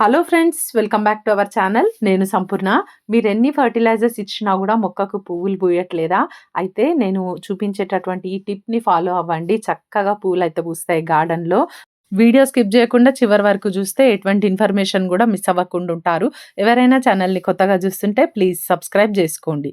Hello friends welcome back to our channel నేను సంపూర్ణ. మీరు ఎన్ని ఫర్టిలైజర్స్ ఇచ్చినా కూడా మొక్కకు పువ్వులు పూయట్లేదా? అయితే నేను చూపించేటటువంటి ఈ టిప్ని ఫాలో అవ్వండి. చక్కగా పువ్వులు అయితే పూస్తాయి గార్డెన్లో. వీడియో స్కిప్ చేయకుండా చివరి వరకు చూస్తే ఎటువంటి ఇన్ఫర్మేషన్ కూడా మిస్ అవ్వకుండా ఉంటారు. ఎవరైనా ఛానల్ని కొత్తగా చూస్తుంటే ప్లీజ్ సబ్స్క్రైబ్ చేసుకోండి.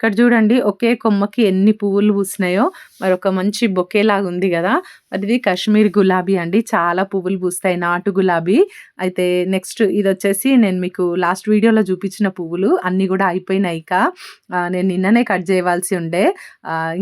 ఇక్కడ చూడండి ఒకే కొమ్మకి ఎన్ని పువ్వులు పూసినాయో. మరి ఒక మంచి బొకేలాగా ఉంది కదా. అది కాశ్మీర్ గులాబీ అండి. చాలా పువ్వులు పూస్తాయి. నాటు గులాబీ. అయితే నెక్స్ట్ ఇది వచ్చేసి నేను మీకు లాస్ట్ వీడియోలో చూపించిన పువ్వులు. అన్నీ కూడా అయిపోయినాయి ఇక. నేను నిన్ననే కట్ చేయవలసి ఉండే.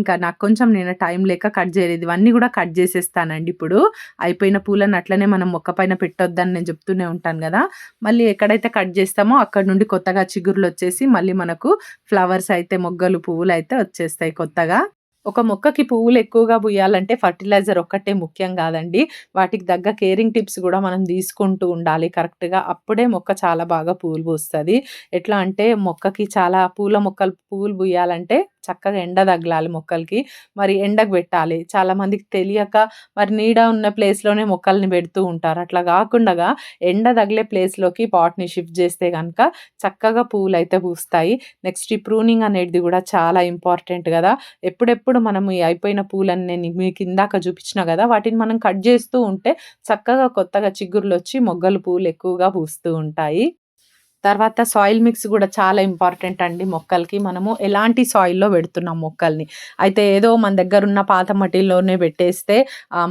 ఇంకా నాకు కొంచెం నేను టైం లేక కట్ చేయలేదు. ఇవన్నీ కూడా కట్ చేసేస్తానండి ఇప్పుడు. అయిపోయిన పూలను అట్లనే మనం మొక్క పైన పెట్టొద్దని నేను చెప్తూనే ఉంటాను కదా. మళ్ళీ ఎక్కడైతే కట్ చేస్తామో అక్కడ నుండి కొత్తగా చిగురులు వచ్చేసి మళ్ళీ మనకు ఫ్లవర్స్ అయితే మొగ్గలు పువ్వులు అయితే వచ్చేస్తాయి కొత్తగా. ఒక మొక్కకి పువ్వులు ఎక్కువగా పూయాలంటే ఫర్టిలైజర్ ఒక్కటే ముఖ్యం కాదండి. వాటికి తగ్గ కేరింగ్ టిప్స్ కూడా మనం తీసుకుంటూ ఉండాలి. కరెక్ట్గా అప్పుడే మొక్క చాలా బాగా పువ్వులు పూస్తుంది. ఎట్లా అంటే మొక్కకి చాలా పూల మొక్కలు పువ్వులు పూయాలంటే చక్కగా ఎండ తగలాలి మొక్కలకి. మరి ఎండకు పెట్టాలి. చాలామందికి తెలియక మరి నీడ ఉన్న ప్లేస్లోనే మొక్కల్ని పెడుతూ ఉంటారు. అట్లా కాకుండా ఎండ తగిలే ప్లేస్లోకి పాట్ని షిఫ్ట్ చేస్తే కనుక చక్కగా పువ్వులు అయితే పూస్తాయి. నెక్స్ట్ ఈ ప్రూనింగ్ అనేది కూడా చాలా ఇంపార్టెంట్ కదా. ఎప్పుడెప్పుడు మనం ఈ అయిపోయిన పూలని నేను మీకు ఇందాక చూపించిన కదా వాటిని మనం కట్ చేస్తూ ఉంటే చక్కగా కొత్తగా చిగురులు వచ్చి మొగ్గలు పూలు ఎక్కువగా పూస్తూ ఉంటాయి. తర్వాత సాయిల్ మిక్స్ కూడా చాలా ఇంపార్టెంట్ అండి మొక్కలకి. మనము ఎలాంటి సాయిల్లో పెడుతున్నాం మొక్కల్ని? అయితే ఏదో మన దగ్గర ఉన్న పాత మట్టిలోనే పెట్టేస్తే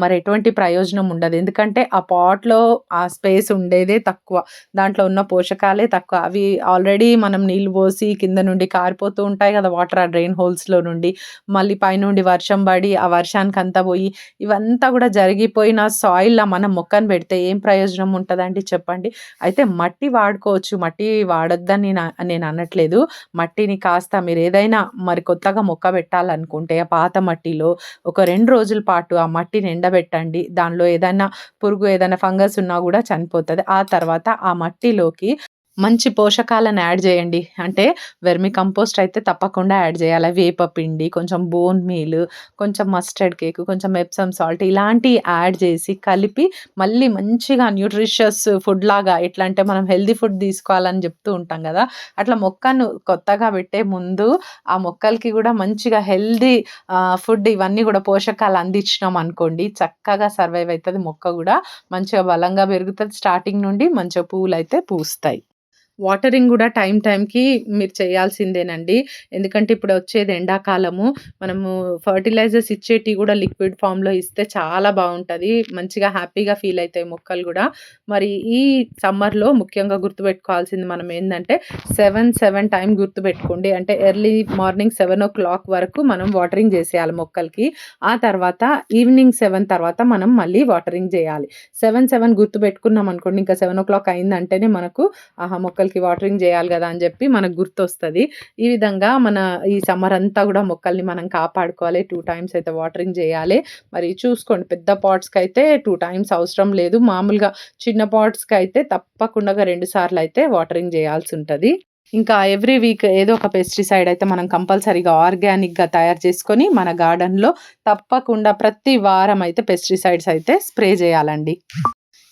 మరి ఎటువంటి ప్రయోజనం ఉండదు. ఎందుకంటే ఆ పాట్లో ఆ స్పేస్ ఉండేదే తక్కువ. దాంట్లో ఉన్న పోషకాలే తక్కువ. అవి ఆల్రెడీ మనం నీళ్ళు పోసి కింద నుండి కారిపోతూ ఉంటాయి కదా వాటర్ ఆ డ్రైన్ హోల్స్లో నుండి. మళ్ళీ పైనుండి వర్షం పడి ఆ వర్షానికి అంతా పోయి ఇవంతా కూడా జరిగిపోయిన సాయిల్లో మనం మొక్కను పెడితే ఏం ప్రయోజనం ఉంటుందండి చెప్పండి? అయితే మట్టి వాడుకోవచ్చు. మట్టి మట్టి వాడొద్దని నేను అనట్లేదు. మట్టిని కాస్త మీరు ఏదైనా మరి కొత్తగా మొక్క పెట్టాలనుకుంటే ఆ పాత మట్టిలో ఒక రెండు రోజుల పాటు ఆ మట్టిని ఎండబెట్టండి దానిలో ఏదైనా పురుగు ఏదైనా ఫంగస్ ఉన్నా కూడా చనిపోతుంది. ఆ తర్వాత ఆ మట్టిలోకి మంచి పోషకాలను యాడ్ చేయండి. అంటే వెర్మి కంపోస్ట్ అయితే తప్పకుండా యాడ్ చేయాలి. వేప పిండి కొంచెం బోన్ మీల్ కొంచెం మస్టర్డ్ కేక్ కొంచెం ఎప్సమ్ సాల్ట్ ఇలాంటివి యాడ్ చేసి కలిపి మళ్ళీ మంచిగా న్యూట్రిషియస్ ఫుడ్ లాగా ఎట్లా అంటే మనం హెల్దీ ఫుడ్ తీసుకోవాలని చెప్తూ ఉంటాం కదా. అట్లా మొక్కను కొత్తగా పెట్టే ముందు ఆ మొక్కలకి కూడా మంచిగా హెల్దీ ఫుడ్ ఇవన్నీ కూడా పోషకాలు అందించినాం అనుకోండి. చక్కగా సర్వైవ్ అవుతుంది మొక్క కూడా. మంచిగా బలంగా పెరుగుతుంది. స్టార్టింగ్ నుండి మంచిగా పువ్వులు అయితే పూస్తాయి. వాటరింగ్ కూడా టైం టైంకి మీరు చేయాల్సిందేనండి. ఎందుకంటే ఇప్పుడు వచ్చేది ఎండాకాలము మనము ఫర్టిలైజర్స్ ఇచ్చేటి కూడా లిక్విడ్ ఫామ్లో ఇస్తే చాలా బాగుంటుంది. మంచిగా హ్యాపీగా ఫీల్ అవుతాయి మొక్కలు కూడా. మరి ఈ సమ్మర్లో ముఖ్యంగా గుర్తుపెట్టుకోవాల్సింది మనం ఏంటంటే సెవెన్ సెవెన్ టైం గుర్తుపెట్టుకోండి. అంటే early morning seven o'clock వరకు మనం వాటరింగ్ చేసేయాలి మొక్కలకి. ఆ తర్వాత ఈవినింగ్ సెవెన్ తర్వాత మనం మళ్ళీ వాటరింగ్ చేయాలి. సెవెన్ సెవెన్ గుర్తు పెట్టుకున్నాం అనుకోండి ఇంకా సెవెన్ ఓ క్లాక్ అయిందంటేనే మనకు ఆహా మొక్కలు మొక్కలకి వాటరింగ్ చేయాలి కదా అని చెప్పి మనకు గుర్తొస్తుంది. ఈ విధంగా మన ఈ సమ్మర్ అంతా కూడా మొక్కల్ని మనం కాపాడుకోవాలి. టూ టైమ్స్ అయితే వాటరింగ్ చేయాలి. మరి చూసుకోండి పెద్ద పాట్స్కి అయితే టూ టైమ్స్ అవసరం లేదు. మామూలుగా చిన్న పాట్స్కి అయితే తప్పకుండా రెండు సార్లు అయితే వాటరింగ్ చేయాల్సి ఉంటుంది. ఇంకా ఎవ్రీ వీక్ ఏదో ఒక పెస్టిసైడ్ అయితే మనం కంపల్సరీగా ఆర్గానిక్గా తయారు చేసుకొని మన గార్డెన్లో తప్పకుండా ప్రతి వారం అయితే పెస్టిసైడ్స్ అయితే స్ప్రే చేయాలండి.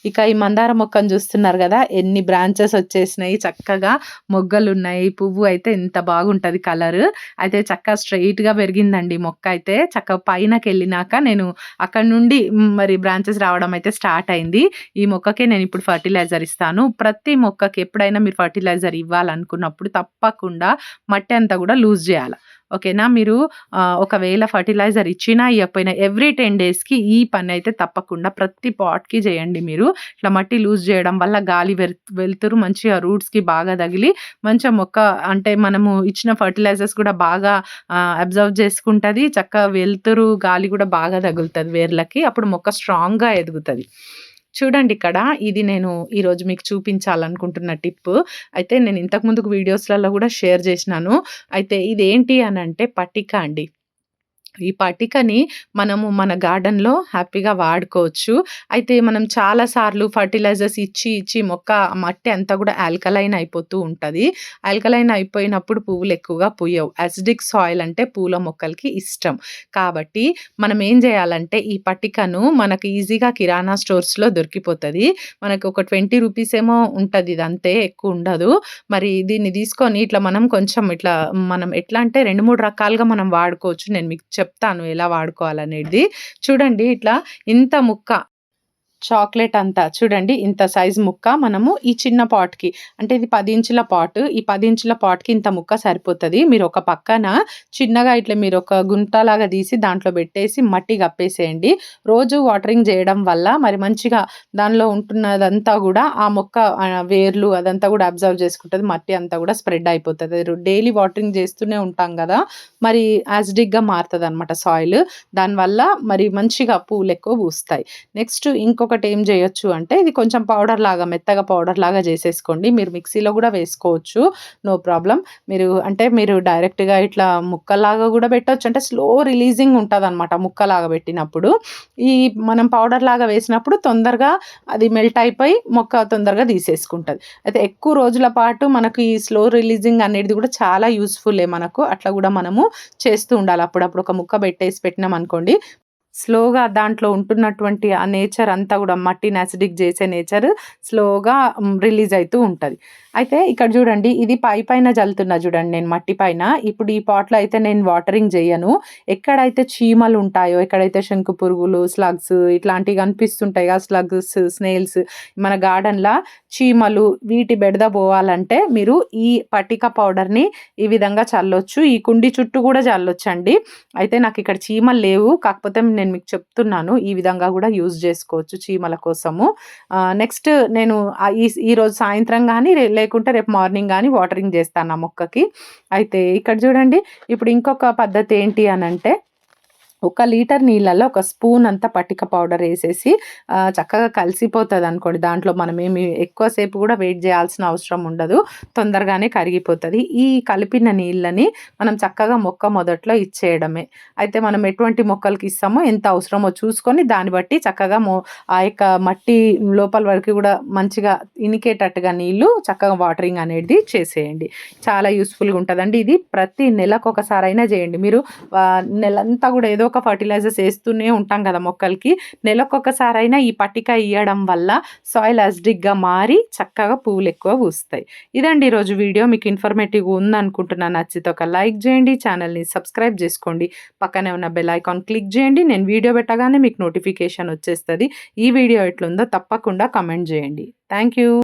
ఇక ఈ మందార మొక్కను చూస్తున్నారు కదా ఎన్ని బ్రాంచెస్ వచ్చేసినాయి చక్కగా మొగ్గలు ఉన్నాయి పువ్వు అయితే ఎంత బాగుంటుంది కలర్ అయితే చక్కగా స్ట్రైట్గా పెరిగిందండి మొక్క అయితే. చక్కగా పైనకి వెళ్ళినాక నేను అక్కడ నుండి మరి బ్రాంచెస్ రావడం అయితే స్టార్ట్ అయింది. ఈ మొక్కకే నేను ఇప్పుడు ఫర్టిలైజర్ ఇస్తాను. ప్రతి మొక్కకి ఎప్పుడైనా మీరు ఫర్టిలైజర్ ఇవ్వాలనుకున్నప్పుడు తప్పకుండా మట్టి అంతా కూడా లూజ్ చేయాలి. ఓకేనా? మీరు ఒకవేళ ఫర్టిలైజర్ ఇచ్చినా ఇవ్వకపోయినా ఎవ్రీ టెన్ డేస్కి ఈ పని అయితే తప్పకుండా ప్రతి పాట్కి చేయండి మీరు. ఇట్లా మట్టి లూజ్ చేయడం వల్ల గాలి వెళ్తురు మంచిగా రూట్స్కి బాగా తగిలి మంచిగా మొక్క అంటే మనము ఇచ్చిన ఫర్టిలైజర్స్ కూడా బాగా అబ్జర్వ్ చేసుకుంటుంది చక్కగా వెళ్తురు గాలి కూడా బాగా తగులుతుంది వేర్లకి అప్పుడు మొక్క స్ట్రాంగ్గా ఎదుగుతుంది. చూడండి ఇక్కడ ఇది నేను ఈరోజు మీకు చూపించాలనుకుంటున్న టిప్ అయితే నేను ఇంతకుముందుకు వీడియోస్లలో కూడా షేర్ చేసినాను. అయితే ఇది ఏంటి అని అంటే పట్టిక అండి. ఈ పటికని మనము మన గార్డెన్‌లో హ్యాపీగా వాడుకోవచ్చు. అయితే మనం చాలా సార్లు ఫర్టిలైజర్స్ ఇచ్చి, ఇచ్చి మొక్క మట్టి అంతా కూడా ఆల్కలైన్ అయిపోతూ ఉంటుంది ఆల్కలైన్ అయిపోయినప్పుడు పువ్వులు ఎక్కువగా పూయవు. అసిడిక్ సాయిల్ అంటే పూల మొక్కలకి ఇష్టం. కాబట్టి మనం ఏం చేయాలంటే ఈ పట్టికను మనకు ఈజీగా కిరాణా స్టోర్స్‌లో దొరికిపోతుంది మనకు ఒక 20 రూపీస్ ఏమో ఉంటది. ఇదంతే ఎక్కువ ఉండదు. మరి దీన్ని తీసుకొని ఇట్లా మనం కొంచెం ఇట్లా మనం ఎట్లా అంటే 2, 3 రకాలుగా మనం వాడుకోవచ్చు. నేను మీకు చెప్తాను ఎలా వాడుకోవాలనేది. చూడండి ఇట్లా ఇంత ముక్క చాక్లెట్ అంతా చూడండి ఇంత సైజ్ ముక్క మనము ఈ చిన్న పాట్‌కి అంటే ఇది పది ఇంచుల పాట్. ఈ పది ఇంచుల పాట్‌కి ఇంత ముక్క సరిపోతుంది మీరు ఒక పక్కన చిన్నగా ఇట్లా మీరు ఒక గుంటలాగా తీసి దాంట్లో పెట్టేసి మట్టి కప్పేసేయండి. రోజు వాటరింగ్ చేయడం వల్ల మరి మంచిగా దానిలో ఉంటున్నదంతా కూడా ఆ మొక్క వేర్లు అదంతా కూడా అబ్జర్వ్ చేసుకుంటుంది మట్టి అంతా కూడా స్ప్రెడ్ అయిపోతుంది డైలీ వాటరింగ్ చేస్తూనే ఉంటాం కదా మరి యాసిడిక్‌గా మారుతదనమాట సాయిల్. దానివల్ల మరి మంచిగా పూలు ఎక్కువ పూస్తాయి. నెక్స్ట్ ఇంకొక ఇంకొకటి ఏం చేయొచ్చు అంటే ఇది కొంచెం పౌడర్ లాగా మెత్తగా పౌడర్ లాగా చేసేసుకోండి. మీరు మిక్సీలో కూడా వేసుకోవచ్చు. నో ప్రాబ్లం మీరు అంటే మీరు డైరెక్ట్‌గా ఇట్లా ముక్కలాగా కూడా పెట్టవచ్చు అంటే స్లో రిలీజింగ్ ఉంటుంది అనమాట ముక్కలాగా పెట్టినప్పుడు. ఈ మనం పౌడర్ లాగా వేసినప్పుడు తొందరగా అది మెల్ట్ అయిపోయి మొక్క తొందరగా తీసేసుకుంటుంది అయితే ఎక్కువ రోజుల పాటు మనకు ఈ స్లో రిలీజింగ్ అనేది కూడా చాలా యూస్ఫుల్లే మనకు. అట్లా కూడా మనము చేస్తూ ఉండాలి. అప్పుడప్పుడు ఒక ముక్క పెట్టేసి పెట్టినాం అనుకోండి స్లోగా దాంట్లో ఉంటున్నటువంటి ఆ నేచర్ అంతా కూడా మట్టిని యాసిడిక్ చేసే నేచర్ స్లోగా రిలీజ్ అవుతూ ఉంటుంది అయితే ఇక్కడ చూడండి ఇది పై పైన జల్లుతున్నా చూడండి నేను మట్టి పైన. ఇప్పుడు ఈ పాట్‌లో అయితే నేను వాటరింగ్ చేయను ఎక్కడైతే చీమలు ఉంటాయో, ఎక్కడైతే శంకు పురుగులు, స్లగ్స్ ఇట్లాంటివి కనిపిస్తుంటాయి కదా! స్లగ్స్, స్నేల్స్ మన గార్డెన్లో చీమలు వీటి బెడద పోవాలంటే మీరు ఈ పటిక పౌడర్‌ని ఈ విధంగా చల్లొచ్చు. ఈ కుండీ చుట్టూ కూడా చల్లొచ్చండి. అయితే నాకు ఇక్కడ చీమలు లేవు. కాకపోతే నేను నేను మీకు చెప్తున్నాను. ఈ విధంగా కూడా యూజ్ చేసుకోవచ్చు చీమల కోసము. నెక్స్ట్ నేను ఈ ఈరోజు సాయంత్రం కానీ లేకుంటే రేపు మార్నింగ్ కానీ వాటరింగ్ చేస్తాను ఆ మొక్కకి. అయితే ఇక్కడ చూడండి ఇప్పుడు ఇంకొక పద్ధతి ఏంటి అని అంటే ఒక లీటర్ నీళ్ళల్లో ఒక స్పూన్ అంతా పట్టిక పౌడర్ వేసేసి చక్కగా కలిసిపోతుంది అనుకోండి దాంట్లో మనం ఏమి ఎక్కువసేపు కూడా వెయిట్ చేయాల్సిన అవసరం ఉండదు. తొందరగానే కరిగిపోతుంది ఈ కలిపిన నీళ్ళని మనం చక్కగా మొక్క మొదట్లో ఇచ్చేయడమే. అయితే మనం ఎటువంటి మొక్కలకి ఇస్తామో, ఎంత అవసరమో చూసుకొని దాన్ని బట్టి చక్కగా మొ ఆ యొక్క మట్టి లోపల వరకు కూడా మంచిగా ఇనికేటట్టుగా నీళ్ళు చక్కగా వాటరింగ్ అనేది చేసేయండి. చాలా యూస్ఫుల్గా ఉంటుందండి ఇది ప్రతి నెలకొకసారైనా చేయండి. మీరు నెలంతా కూడా ఏదో ఒక ఫర్టిలైజర్స్ వేస్తూనే ఉంటాం కదా మొక్కలకి. నెలకొకసారైనా ఈ పట్టిక ఇవ్వడం వల్ల సాయిల్ అసిడిక్గా మారి చక్కగా పువ్వులు ఎక్కువ పూస్తాయి. ఇదండి ఈరోజు వీడియో. మీకు ఇన్ఫర్మేటివ్‌గా ఉందనుకుంటున్నా. నచ్చితే ఒక లైక్ చేయండి. ఛానల్ని సబ్స్క్రైబ్ చేసుకోండి. పక్కనే ఉన్న బెల్ ఐకాన్ క్లిక్ చేయండి. నేను వీడియో పెట్టగానే మీకు నోటిఫికేషన్ వచ్చేస్తుంది ఈ వీడియో ఎట్లుందో తప్పకుండా కమెంట్ చేయండి. Thank you.